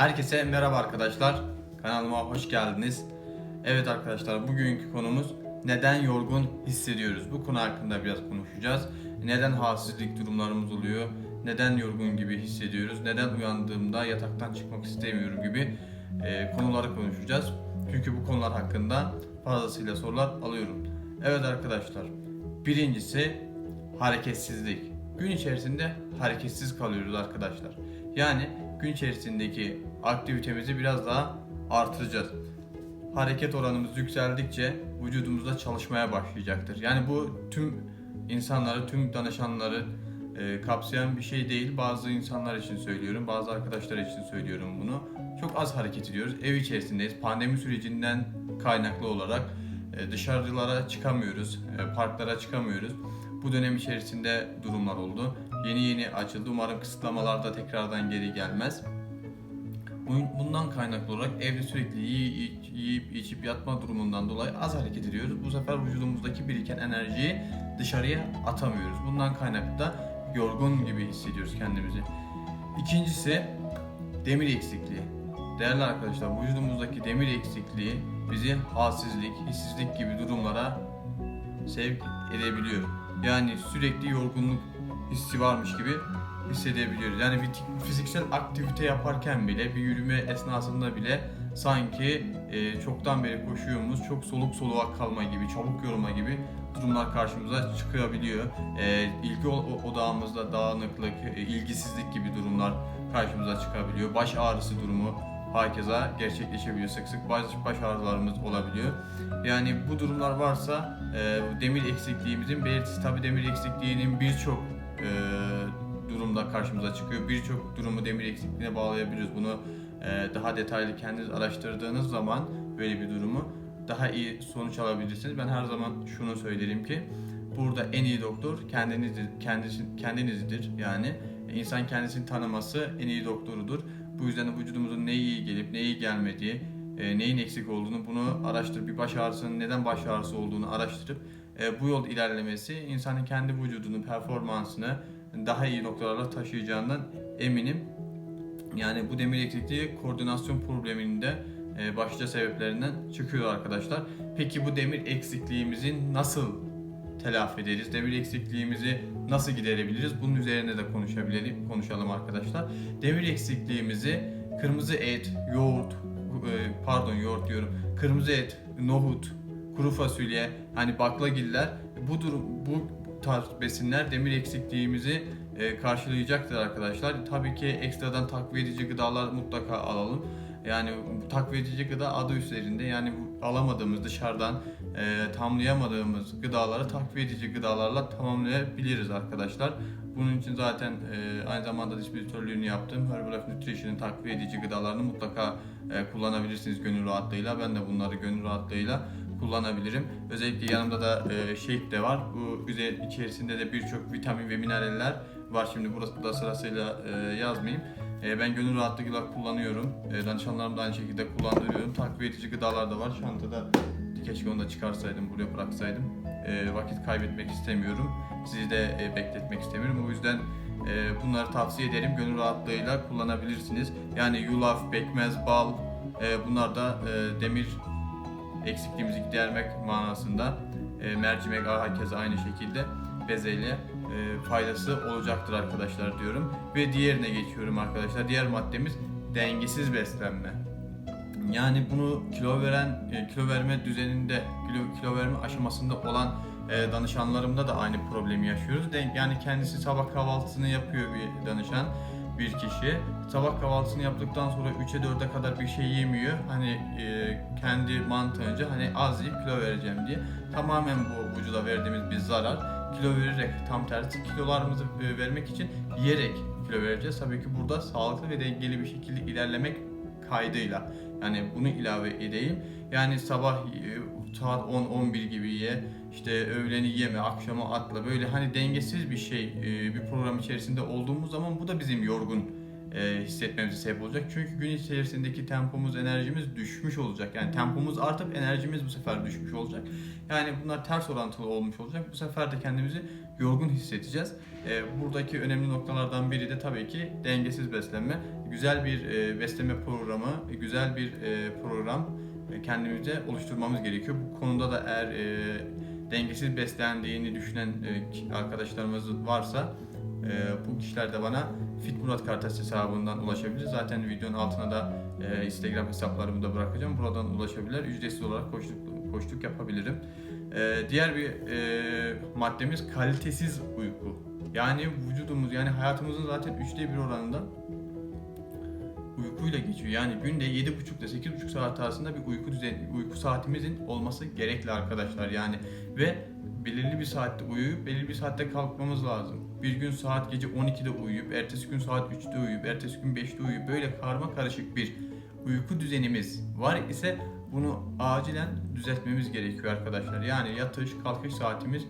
Herkese merhaba arkadaşlar. Kanalıma hoş geldiniz. Evet arkadaşlar bugünkü konumuz neden yorgun hissediyoruz? Bu konu hakkında biraz konuşacağız. Neden halsizlik durumlarımız oluyor? Neden yorgun gibi hissediyoruz? Neden uyandığımda yataktan çıkmak istemiyorum gibi e, konuları konuşacağız. Çünkü bu konular hakkında fazlasıyla sorular alıyorum. Evet arkadaşlar. Birincisi hareketsizlik. Gün içerisinde hareketsiz kalıyoruz arkadaşlar. Yani gün içerisindeki aktivitemizi biraz daha artıracağız. Hareket oranımız yükseldikçe vücudumuzda çalışmaya başlayacaktır. Yani bu tüm insanları, tüm danışanları e, kapsayan bir şey değil. Bazı insanlar için söylüyorum, bazı arkadaşlar için söylüyorum bunu. Çok az hareket ediyoruz. Ev içerisindeyiz. Pandemi sürecinden kaynaklı olarak e, dışarılara çıkamıyoruz, e, parklara çıkamıyoruz. Bu dönem içerisinde durumlar oldu. Yeni yeni açıldı. Umarım kısıtlamalar da tekrardan geri gelmez. Bu- Bundan kaynaklı olarak evde sürekli yiyip, yiyip içip yatma durumundan dolayı az hareket ediyoruz. Bu sefer vücudumuzdaki biriken enerjiyi dışarıya atamıyoruz. Bundan kaynaklı da yorgun gibi hissediyoruz kendimizi. İkincisi demir eksikliği. Değerli arkadaşlar vücudumuzdaki demir eksikliği bizi halsizlik, hissizlik gibi durumlara sevk edebiliyor. Yani sürekli yorgunluk hissi varmış gibi hissedebiliyoruz. Yani bir fiziksel aktivite yaparken bile, bir yürüme esnasında bile sanki e, çoktan beri koşuyormuş, çok soluk soluğa kalma gibi, çabuk yorulma gibi durumlar karşımıza çıkabiliyor. E, ilgi odağımızda dağınıklık, e, ilgisizlik gibi durumlar karşımıza çıkabiliyor. Baş ağrısı durumu hakeza gerçekleşebiliyor. Sık sık baş, baş ağrılarımız olabiliyor. Yani bu durumlar varsa e, demir eksikliğimizin belirtisi tabi demir eksikliğinin birçok e, durumda karşımıza çıkıyor. Birçok durumu demir eksikliğine bağlayabiliriz. Bunu e, daha detaylı kendiniz araştırdığınız zaman böyle bir durumu daha iyi sonuç alabilirsiniz. Ben her zaman şunu söylerim ki burada en iyi doktor kendiniz kendisi kendinizdir. Yani insan kendisini tanıması en iyi doktorudur. Bu yüzden de vücudumuzun ne iyi gelip ne iyi gelmediği, e, neyin eksik olduğunu bunu araştırıp bir baş ağrısının neden baş ağrısı olduğunu araştırıp bu yol ilerlemesi insanın kendi vücudunun performansını daha iyi noktalara taşıyacağından eminim. Yani bu demir eksikliği koordinasyon probleminin de e, başlıca sebeplerinden çıkıyor arkadaşlar. Peki bu demir eksikliğimizi nasıl telafi ederiz? Demir eksikliğimizi nasıl giderebiliriz? Bunun üzerine de konuşabilirim, konuşalım arkadaşlar. Demir eksikliğimizi kırmızı et, yoğurt, e, pardon yoğurt diyorum. Kırmızı et, nohut, kuru fasulye, hani baklagiller bu durum bu tarz besinler demir eksikliğimizi e, karşılayacaktır arkadaşlar. Tabii ki ekstradan takviye edici gıdalar mutlaka alalım. Yani takviye edici gıda adı üzerinde yani alamadığımız dışarıdan e, tamlayamadığımız gıdaları takviye edici gıdalarla tamamlayabiliriz arkadaşlar. Bunun için zaten e, aynı zamanda distribütörlüğünü yaptığım Herbalife Nutrition'ın takviye edici gıdalarını mutlaka e, kullanabilirsiniz gönül rahatlığıyla. Ben de bunları gönül rahatlığıyla kullanabilirim. Özellikle yanımda da e, shake de var. Bu içerisinde de birçok vitamin ve mineraller var. Şimdi burası da sırasıyla e, yazmayayım. E, ben gönül rahatlığıyla kullanıyorum. E, danışanlarım da aynı şekilde kullandırıyorum. Takviye edici gıdalar da var. Çantada keşke onu da çıkarsaydım, buraya bıraksaydım. E, vakit kaybetmek istemiyorum. Sizi de e, bekletmek istemiyorum. O yüzden e, bunları tavsiye ederim. Gönül rahatlığıyla kullanabilirsiniz. Yani yulaf, pekmez, bal e, bunlar da e, demir eksikliğimizi gidermek manasında e, mercimek herkese aynı şekilde bezelye e, faydası olacaktır arkadaşlar diyorum. Ve diğerine geçiyorum arkadaşlar. Diğer maddemiz dengesiz beslenme. Yani bunu kilo veren, e, kilo verme düzeninde, kilo, kilo verme aşamasında olan e, danışanlarımda da aynı problemi yaşıyoruz. Yani kendisi sabah kahvaltısını yapıyor bir danışan bir kişi. Sabah kahvaltısını yaptıktan sonra 3'e 4'e kadar bir şey yemiyor. Hani e, kendi mantığınca hani az yiyip kilo vereceğim diye. Tamamen bu vücuda verdiğimiz bir zarar. Kilo vererek tam tersi kilolarımızı e, vermek için yiyerek kilo vereceğiz. Tabii ki burada sağlıklı ve dengeli bir şekilde ilerlemek kaydıyla. Yani bunu ilave edeyim. Yani sabah e, saat 10-11 gibi ye, işte öğleni yeme, akşama atla. Böyle hani dengesiz bir şey e, bir program içerisinde olduğumuz zaman bu da bizim yorgun e, hissetmemize sebep olacak. Çünkü gün içerisindeki tempomuz, enerjimiz düşmüş olacak. Yani tempomuz artıp enerjimiz bu sefer düşmüş olacak. Yani bunlar ters orantılı olmuş olacak. Bu sefer de kendimizi yorgun hissedeceğiz. E, buradaki önemli noktalardan biri de tabii ki dengesiz beslenme. Güzel bir beslenme programı, güzel bir program kendimize oluşturmamız gerekiyor. Bu konuda da eğer dengesiz beslendiğini düşünen e, arkadaşlarımız varsa e, bu kişiler de bana Fit Murat Kartas hesabından ulaşabilir. Zaten videonun altına da e, Instagram hesaplarımı da bırakacağım. Buradan ulaşabilirler. Ücretsiz olarak koçluk, koçluk yapabilirim. Diğer bir maddemiz kalitesiz uyku. Yani vücudumuz yani hayatımızın zaten üçte bir oranında uykuyla geçiyor. Yani günde 7,5 ile 8,5 saat arasında bir uyku düzeni, uyku saatimizin olması gerekli arkadaşlar. Yani ve belirli bir saatte uyuyup belirli bir saatte kalkmamız lazım. Bir gün saat gece 12'de uyuyup, ertesi gün saat 3'te uyuyup, ertesi gün 5'te uyuyup böyle karma karışık bir uyku düzenimiz var ise bunu acilen düzeltmemiz gerekiyor arkadaşlar. Yani yatış, kalkış saatimiz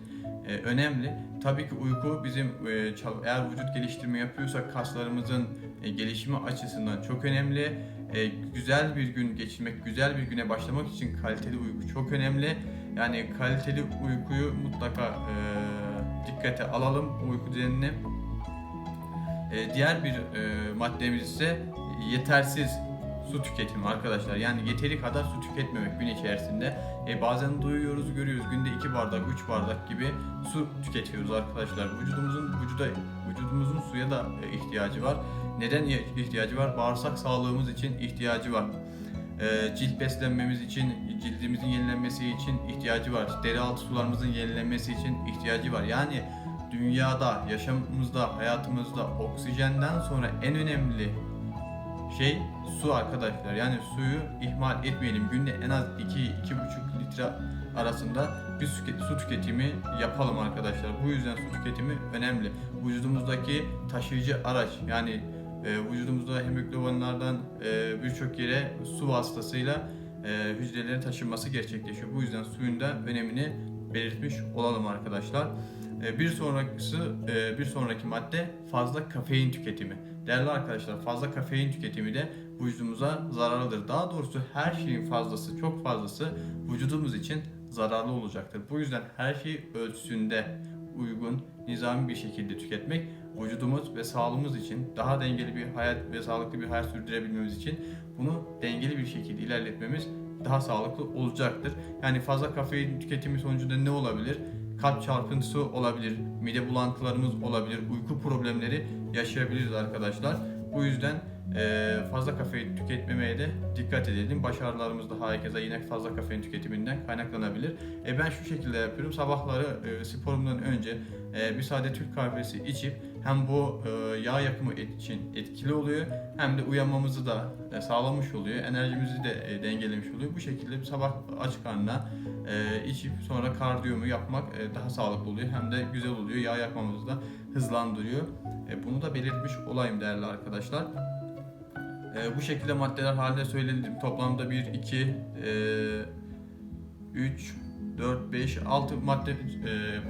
e, önemli. Tabii ki uyku bizim e, eğer vücut geliştirme yapıyorsak kaslarımızın gelişimi açısından çok önemli. E, güzel bir gün geçirmek, güzel bir güne başlamak için kaliteli uyku çok önemli. Yani kaliteli uykuyu mutlaka e, dikkate alalım uyku düzenini. E, diğer bir e, maddemiz ise yetersiz su tüketimi arkadaşlar. Yani yeteri kadar su tüketmemek gün içerisinde. E, bazen duyuyoruz, görüyoruz. Günde 2 bardak, 3 bardak gibi su tüketiyoruz arkadaşlar. Vücudumuzun vücuda vücudumuzun suya da e, ihtiyacı var. Neden ihtiyacı var? Bağırsak sağlığımız için ihtiyacı var. E, cilt beslenmemiz için, cildimizin yenilenmesi için ihtiyacı var. Deri altı sularımızın yenilenmesi için ihtiyacı var. Yani dünyada, yaşamımızda, hayatımızda oksijenden sonra en önemli şey su arkadaşlar. Yani suyu ihmal etmeyelim. Günde en az 2-2,5 litre arasında bir su tüketimi yapalım arkadaşlar. Bu yüzden su tüketimi önemli. Vücudumuzdaki taşıyıcı araç yani e, vücudumuzda hemoglobinlerden e, birçok yere su vasıtasıyla e, hücrelerin taşınması gerçekleşiyor. Bu yüzden suyun da önemini belirtmiş olalım arkadaşlar. E, bir sonrakisi e, bir sonraki madde fazla kafein tüketimi. Değerli arkadaşlar fazla kafein tüketimi de vücudumuza zararlıdır. Daha doğrusu her şeyin fazlası, çok fazlası vücudumuz için zararlı olacaktır. Bu yüzden her şeyi ölçüsünde uygun, nizami bir şekilde tüketmek vücudumuz ve sağlığımız için daha dengeli bir hayat ve sağlıklı bir hayat sürdürebilmemiz için bunu dengeli bir şekilde ilerletmemiz daha sağlıklı olacaktır. Yani fazla kafein tüketimi sonucunda ne olabilir? Kalp çarpıntısı olabilir, mide bulantılarımız olabilir, uyku problemleri yaşayabiliriz arkadaşlar. Bu yüzden fazla kafein tüketmemeye de dikkat edelim. Baş ağrılarımız da herkese yine fazla kafein tüketiminden kaynaklanabilir. E ben şu şekilde yapıyorum. Sabahları e, sporumdan önce e, bir sade Türk kahvesi içip hem bu e, yağ yakımı için etkili oluyor hem de uyanmamızı da e, sağlamış oluyor. Enerjimizi de e, dengelemiş oluyor. Bu şekilde sabah aç karnına e, içip sonra kardiyomu yapmak e, daha sağlıklı oluyor. Hem de güzel oluyor. Yağ yakmamızı da hızlandırıyor. E, bunu da belirtmiş olayım değerli arkadaşlar. E, bu şekilde maddeler halinde söyledim. Toplamda 1, 2, 3, 4, 5, 6 madde e,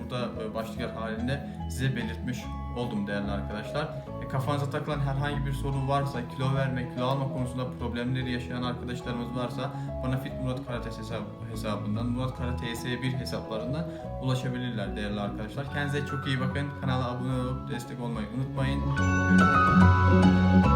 burada e, başlıklar halinde size belirtmiş oldum değerli arkadaşlar. E, kafanıza takılan herhangi bir sorun varsa, kilo verme, kilo alma konusunda problemleri yaşayan arkadaşlarımız varsa bana Fit Murat Karates hesabı, hesabından, Murat Karate TS1 hesaplarından ulaşabilirler değerli arkadaşlar. Kendinize çok iyi bakın. Kanala abone olup destek olmayı unutmayın. Görüşmek üzere.